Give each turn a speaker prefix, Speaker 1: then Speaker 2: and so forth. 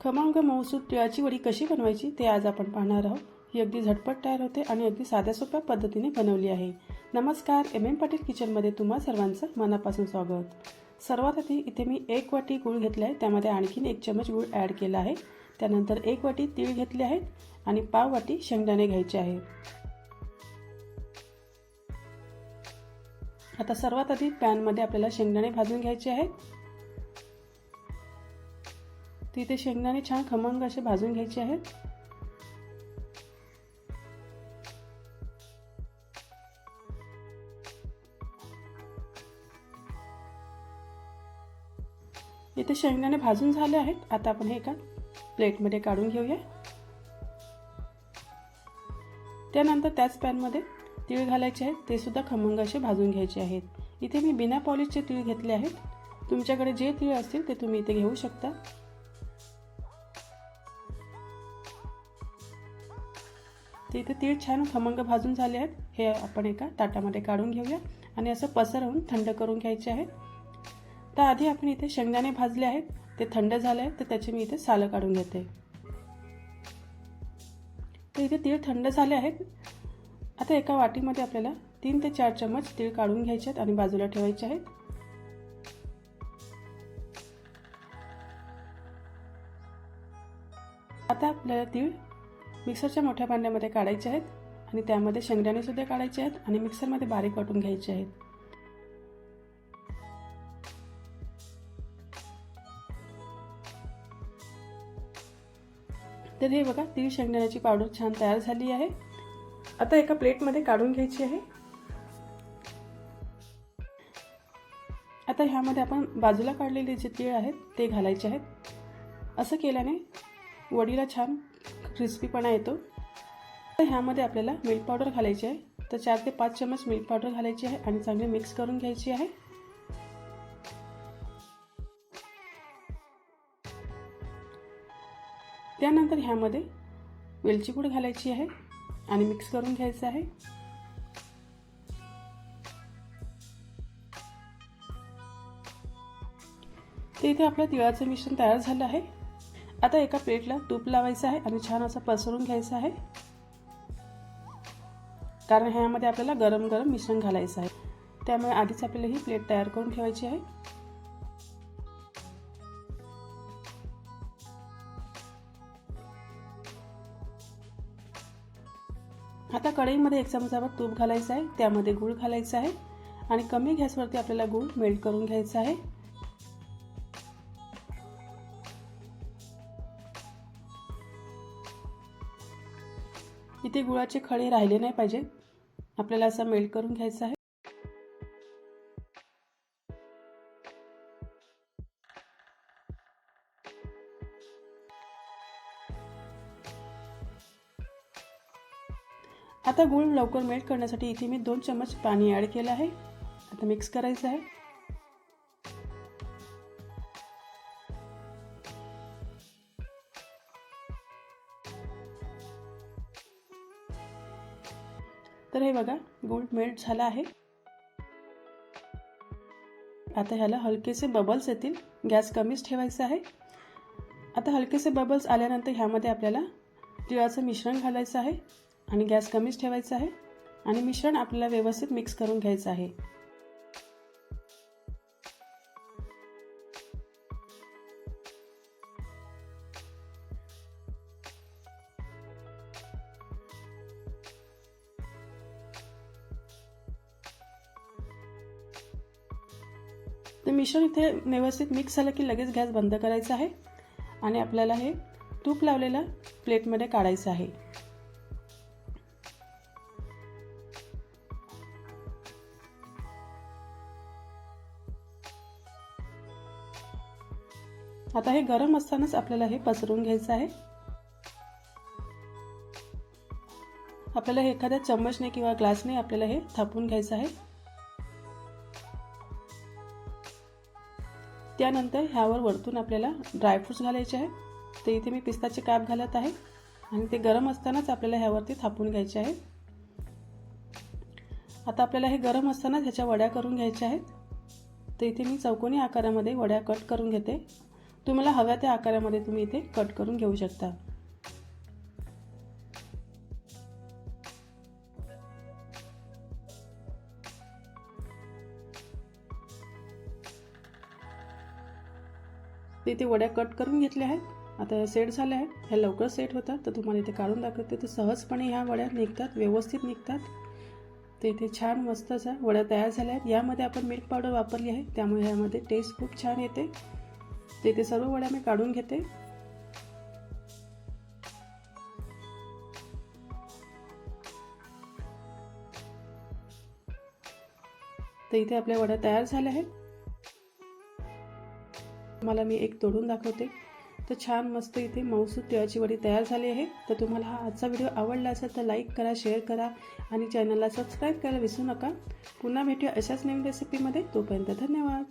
Speaker 1: खमंग मऊसूद तिळाची वडी कशी बनवायची ते आज आपण पाहणार आहोत. ही अगदी झटपट तयार होते आणि अगदी साध्या सोप्या पद्धतीने बनवली आहे. नमस्कार एम. एम. पाटील किचनमध्ये तुम्हा सर्वांचं मनापासून स्वागत. सर्वात आधी इथे मी एक वाटी गूळ घेतला आहे त्यामध्ये आणखीन एक चमच गूळ ॲड केला आहे. त्यानंतर एक वाटी तीळ घेतले आहेत आणि पाव वाटी शेंगदाणे घ्यायचे आहे. आता सर्वात आधी पॅनमध्ये आपल्याला शेंगदाणे भाजून घ्यायचे आहेत. तिथे शेंगदाणे छान खमंग असे भाजून घ्यायचे आहेत. इथे शेंगदाणे भाजून झाले आहेत. आता आपण हे एका प्लेटमध्ये काढून घेऊया. त्यानंतर त्याच पॅनमध्ये तीळ घालायचे आहेत. ते सुद्धा खमंग असे भाजून घ्यायचे आहेत. इथे मी बिना पॉलिशचे तीळ घेतले आहेत. तुमच्याकडे जे तीळ असतील ते तुम्ही इथे घेऊ शकता. ते इथे तीळ छान खमंग भाजून झाले आहेत. हे आपण एका ताटामध्ये काढून घेऊया आणि असं पसरवून थंड करून घ्यायचे आहेत. तर आधी आपण इथे शेंगदाणे भाजले आहेत. ते थंड झाले आहेत तर त्याचे मी इथे सालं काढून घेते. तर इथे तीळ थंड झाले आहेत. आता एका वाटीमध्ये आपल्याला तीन ते चार चमच तीळ काढून घ्यायचे आहेत आणि बाजूला ठेवायचे आहेत. आता आपल्याला तीळ मिक्सरच्या मोठ्या भांड्यामध्ये काढायचे आहेत आणि त्यामध्ये शेंगदाणेसुद्धा काढायचे आहेत आणि मिक्सरमध्ये बारीक वाटून घ्यायचे आहेत. तर हे बघा तीळ शेंगदाण्याची पावडर छान तयार झाली आहे. आता एका प्लेटमध्ये काढून घ्यायची आहे. आता ह्यामध्ये आपण बाजूला काढलेले जे तीळ आहेत ते घालायचे आहेत. असं केल्याने वडीला छान क्रिस्पीपणा येतो. तर ह्यामध्ये आपल्याला मिल्क पावडर घालायची आहे. तर चार ते पाच चमच मिल्क पावडर घालायची आहे आणि चांगले मिक्स करून घ्यायची आहे. त्यानंतर ह्यामध्ये वेलची पूड घालायची आहे आणि मिक्स करून घ्यायचं आहे. ते इथे आपलं तिळाचं मिश्रण तयार झालं आहे. आता एका प्लेटला तूप लावायचं आहे आणि छान असं पसरून घ्यायचं आहे. कारण ह्यामध्ये आपल्याला गरम गरम मिश्रण घालायचं आहे. त्यामुळे आधीच आपल्याला ही प्लेट तयार करून ठेवायची आहे. आता कढईमध्ये एक चमचाभर तूप घालायचं आहे. त्यामध्ये गूळ घालायचं आहे. आणि कमी गॅसवरती आपल्याला गूळ मेल्ट करून घ्यायचा आहे. इथे गुळाचे खडे राहिले नाही पाहिजे? आपल्याला असं मेल्ट करून घ्यायचं आहे. आता गूळ लवकर मेल्ट करण्यासाठी इथे मी दोन चम्मच पाणी ॲड केलं आहे. आता मिक्स करायचं आहे. तर हे बघा गूळ मेल्ट झाला आहे. आता ह्याला हलकेसे बबल्स येतील. गॅस कमीच ठेवायचा आहे. आता हलकेसे बबल्स आल्यानंतर ह्यामध्ये आपल्याला तिळाचं मिश्रण घालायचं आहे आणि गॅस कमीच ठेवायचा आहे. आणि मिश्रण आपल्याला व्यवस्थित मिक्स करून घ्यायचं आहे. तर मिश्रण इथे व्यवस्थित मिक्स झालं की लगेच गॅस बंद करायचा आहे. आणि आपल्याला हे तूप लावलेलं प्लेटमध्ये काढायचं आहे. आता हे गरम असतानाच आपल्याला हे पसरून घ्यायचं आहे. आपल्याला हे एखाद्या चम्मचने किंवा ग्लासने आपल्याला हे थापून घ्यायचं आहे. त्यानंतर ह्यावर वरतून आपल्याला ड्रायफ्रूट्स घालायचे आहे तर इथे मी पिस्ताचे काप घालत आहे आणि ते गरम असतानाच आपल्याला ह्यावरती थापून घ्यायचे आहे आता आपल्याला हे गरम असतानाच ह्याच्या वड्या करून घ्यायच्या आहेत. तर इथे मी चौकोनी आकारामध्ये वड्या कट करून घेते. तुम्हाला हव्या त्या आकारामध्ये तुम्ही इथे कट करून घेऊ शकता. ते इथे वड्या कट करून घेतल्या आहेत. आता सेट झाल्या आहेत. ह्या लवकर सेट होतात. तर तुम्हाला इथे काढून दाखवते. तर सहजपणे ह्या वड्या निघतात. व्यवस्थित निघतात. ते इथे छान मस्त अशा वड्या तयार झाल्या आहेत. यामध्ये आपण मिल्क पावडर वापरली आहे. त्यामुळे ह्यामध्ये टेस्ट खूप छान येते. ते इथे सर्व वड्या मी काढून घेते. तर इथे आपल्या वड्या तयार झाल्या आहेत. तुम्हाला मी एक तोडून दाखवते. तर छान मस्त इथे मऊसूद तिळाची वडी तयार झाली आहे. तर तुम्हाला हा आजचा व्हिडिओ आवडला असेल तर लाईक करा शेअर करा आणि चॅनलला सबस्क्राईब करायला विसरू नका. पुन्हा भेटूया अशाच नवीन रेसिपीमध्ये तोपर्यंत धन्यवाद.